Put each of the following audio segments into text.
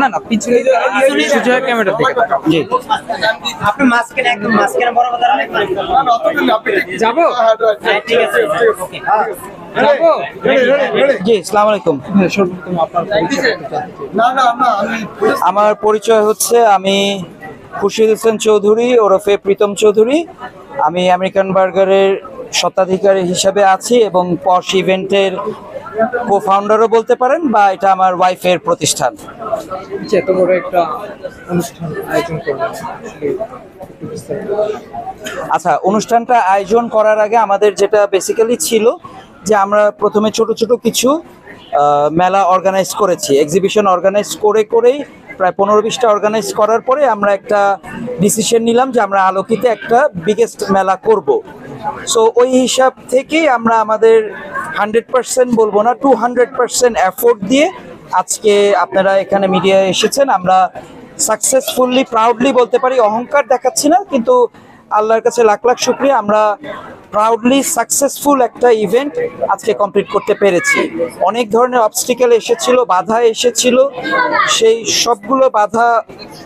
না না পিছনে সুজয় ক্যামেরার দিকে। তাকাও। জি। আপনি মাঝখানে একদম মাঝখানে বড় কথা যাব? হ্যাঁ ঠিক আছে ওকে জি আসসালামু আলাইকুম। হ্যাঁ, পরিচয় একটু জানতে চাই। আমার পরিচয় হচ্ছে আমি খুশিদ হোসেন চৌধুরী ওরফে প্রীতম চৌধুরী। আমি আমেরিকান বার্গারের স্বত্বাধিকারী হিসাবে আছি এবং পশ ইভেন্টের কো ফাউন্ডারও বলতে পারেন বা এটা আমার ওয়াইফের প্রতিষ্ঠান। এত বড় একটা অনুষ্ঠান আয়োজন করলেন আসলে একটু বিস্তারিত আচ্ছা অনুষ্ঠানটা আয়োজন করার আগে আমাদের যেটা বেসিক্যালি ছিল যে আমরা প্রথমে ছোট ছোট কিছু মেলা অর্গানাইজ করেছি। এক্সিবিশন অর্গানাইজ করে করেই প্রায় পনেরো বিশটা অর্গানাইজ করার পরে আমরা একটা ডিসিশন নিলাম যে আমরা আলোকিতে একটা বিগেস্ট মেলা করব। সো ওই হিসাব থেকেই আমরা আমাদের হান্ড্রেড পার্সেন্ট বলব না টু হান্ড্রেড পার্সেন্ট অ্যাফোর্ড দিয়ে আজকে আপনারা এখানে মিডিয়ায় এসেছেন। আমরা সাকসেসফুলি প্রাউডলি বলতে পারি, অহংকার দেখাচ্ছি না, কিন্তু আল্লাহর কাছে লাখ লাখ শুক্রিয়া। আমরা প্রাউডলি সাকসেসফুল একটা ইভেন্ট আজকে কমপ্লিট করতে পেরেছি। অনেক ধরনের অবস্টিক্যাল এসেছিল, বাধা এসেছিল। সেই সবগুলো বাধা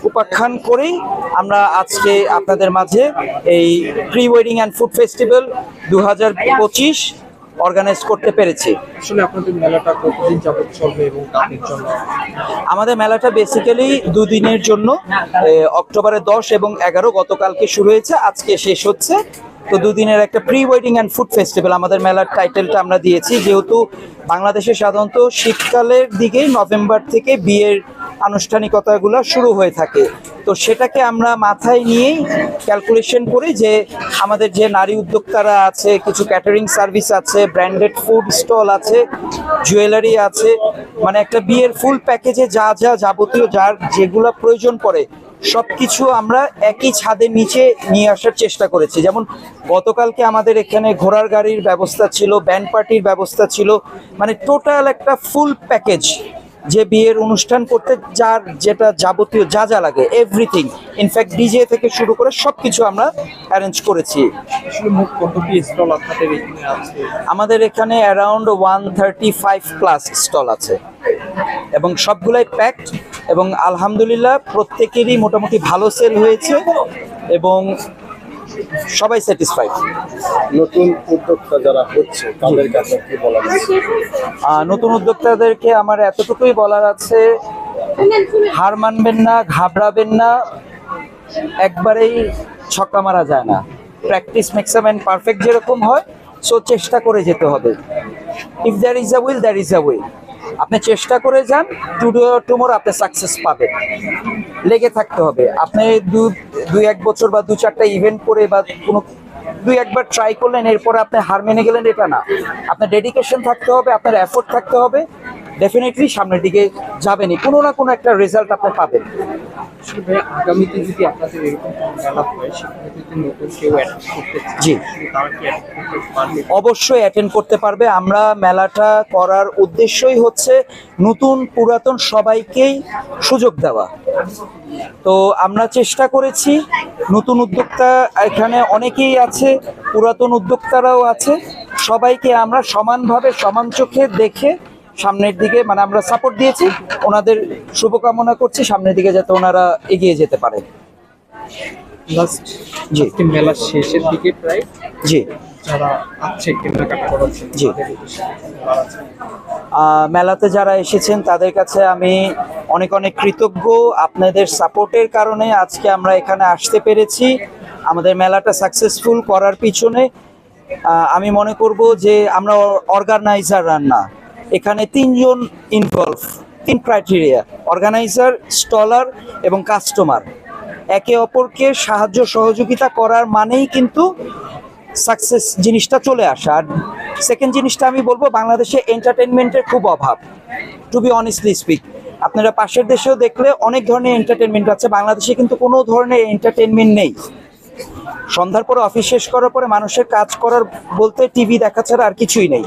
উপাখ্যান করেই আমরা আজকে আপনাদের মাঝে এই pre wedding and food festival দু হাজার পঁচিশ অর্গানাইজ করতে পেরেছি। আসলে আপনাদের মেলাটা কতদিন যাবত চলবে এবং কাদের জন্য? আমাদের মেলাটা বেসিক্যালি দুদিনের জন্য অক্টোবরের দশ এবং এগারো গতকালকে শুরু হয়েছে আজকে শেষ হচ্ছে। তো দুদিনের একটা pre wedding and food festival আমাদের মেলার টাইটেলটা আমরা দিয়েছি যেহেতু বাংলাদেশে সাধারণত শীতকালের দিকেই নভেম্বর থেকে বিয়ের আনুষ্ঠানিকতাগুলো শুরু হয়ে থাকে। তো সেটাকে আমরা মাথায় নিয়েই ক্যালকুলেশন করি যে আমাদের যে নারী উদ্যোক্তারা আছে, কিছু ক্যাটারিং সার্ভিস আছে ব্র্যান্ডেড ফুড স্টল আছে জুয়েলারি আছে মানে একটা বিয়ের ফুল প্যাকেজে যা যা যাবতীয় যার যেগুলো প্রয়োজন পড়ে, সবকিছু আমরা একই ছাদের নিচে নিয়ে আসার চেষ্টা করেছি। যেমন গতকালকে আমাদের এখানে ঘোড়ার গাড়ির ব্যবস্থা ছিল ব্যান্ড পার্টির ব্যবস্থা ছিল মানে টোটাল একটা ফুল প্যাকেজ যে বিয়ের অনুষ্ঠান করতে যার যেটা যাবতীয় যা যা লাগে এভরিথিং ইনফ্যাক্ট ডিজে থেকে শুরু করে সব কিছু আমরা অ্যারেঞ্জ করেছি। আমাদের এখানে around one thirty five plus stall আছে। এবং সবগুলাই প্যাকড এবং আলহামদুলিল্লাহ প্রত্যেকেরই মোটামুটি ভালো সেল হয়েছে। এবং সবাই স্যাটিসফাইড নতুন উদ্যোক্তা যারা হচ্ছে তাদের কাছে কি বলা? নতুন উদ্যোক্তাদেরকে আমার এতটুকুই বলার আছে হার মানবেন না ঘাবড়াবেন না একবারেই ছক্কা মারা যায় না। প্র্যাকটিস মেক্স ম্যান পারফেক্ট যেরকম হয় সো চেষ্টা করে যেতে হবে। If there is a will there is a will আপনি চেষ্টা করে যান টুডো টুমোর আপনি সাকসেস পাবেন। লেগে থাকতে হবে। আপনি দু দুই এক বছর বা দু চারটা ইভেন্ট করে বা কোনো দুই একবার ট্রাই করলেন, এরপরে আপনি হার মেনে গেলেন, এটা না। আপনার ডেডিকেশন থাকতে হবে, আপনার এফোর্ট থাকতে হবে। ডেফিনেটলি সামনের দিকে যাবেনই। কোনো না কোনো একটা রেজাল্ট আপনি পাবেন। আসলে ভাই আগামীতে যদি আপনাদের এরকম কোনো মেলা হয় সেখানে যদি নতুন কেউ অ্যাড করতে চায় জি। তারা কি অ্যাড করতে পারবে? অবশ্যই অ্যাটেন্ড করতে পারবে। আমরা মেলাটা করার উদ্দেশ্যই হচ্ছে নতুন পুরাতন সবাইকেই সুযোগ দেওয়া। তো আমরা চেষ্টা করেছি নতুন উদ্যোক্তা এখানে অনেকেই আছে পুরাতন উদ্যোক্তারাও আছে। সবাইকে আমরা সমানভাবে সমান চোখে দেখে সামনের দিকে মানে আমরা সাপোর্ট দিয়েছি ওনাদের শুভকামনা করছি সামনের দিকে যাতে ওনারা এগিয়ে যেতে পারে। লাস্ট জি। আজকে শেষের দিকে প্রায় জি। যারা আছে কেনাকাটা মেলাতে যারা এসেছেন তাদের কাছে আমি অনেক অনেক কৃতজ্ঞ। আপনাদের সাপোর্টের কারণে আজকে আমরা এখানে আসতে পেরেছি। আমাদের মেলাটা সাকসেসফুল করার পিছনে আমি মনে করব যে আমরা অর্গানাইজার না। এখানে তিনজন ইনভলভ তিন ক্রাইটেরিয়া অর্গানাইজার স্টলার এবং কাস্টমার একে অপরকে সাহায্য সহযোগিতা করার মানেই কিন্তু সাকসেস জিনিসটা চলে আসা। আর সেকেন্ড জিনিসটা আমি বলব, বাংলাদেশে এন্টারটেনমেন্টের খুব অভাব। টু বি অনেস্টলি স্পিক আপনারা পাশের দেশেও দেখলে অনেক ধরনের এন্টারটেনমেন্ট আছে, বাংলাদেশে কিন্তু কোনো ধরনের এন্টারটেনমেন্ট নেই। সন্ধ্যার পরে অফিস শেষ করার পরে মানুষের কাজ করার বলতে টিভি দেখা ছাড়া আর কিছুই নেই।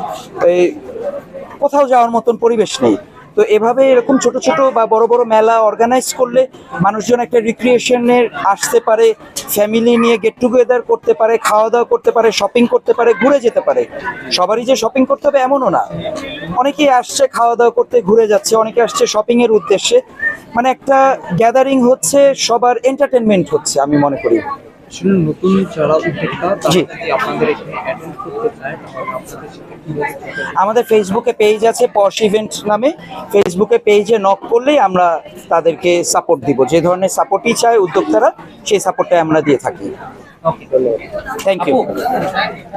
কোথাও যাওয়ার মতন পরিবেশ নেই। তো এভাবে এরকম ছোট ছোট বা বড় বড় মেলা অর্গানাইজ করলে মানুষজন একটা রিক্রিয়েশনের আসতে পারে ফ্যামিলি নিয়ে গেট টুগেদার করতে পারে খাওয়া দাওয়া করতে পারে শপিং করতে পারে, ঘুরে যেতে পারে। সবারই যে শপিং করতে হবে এমনও না। অনেকেই আসছে খাওয়া দাওয়া করতে, ঘুরে যাচ্ছে, অনেকে আসছে শপিং এর উদ্দেশ্যে। মানে একটা গ্যাদারিং হচ্ছে, সবার এন্টারটেনমেন্ট হচ্ছে, আমি মনে করি। আসলে নতুন যারা উদ্যোক্তা জি। আপনাদের এখানে করতে চায়? আমাদের ফেসবুকে পেজ আছে পশ ইভেন্ট নামে। ফেসবুকে পেজে নক করলেই আমরা তাদেরকে সাপোর্ট দিব। যে ধরনের সাপোর্টই চায় উদ্যোক্তারা সেই সাপোর্টটাই আমরা দিয়ে থাকি। Thank you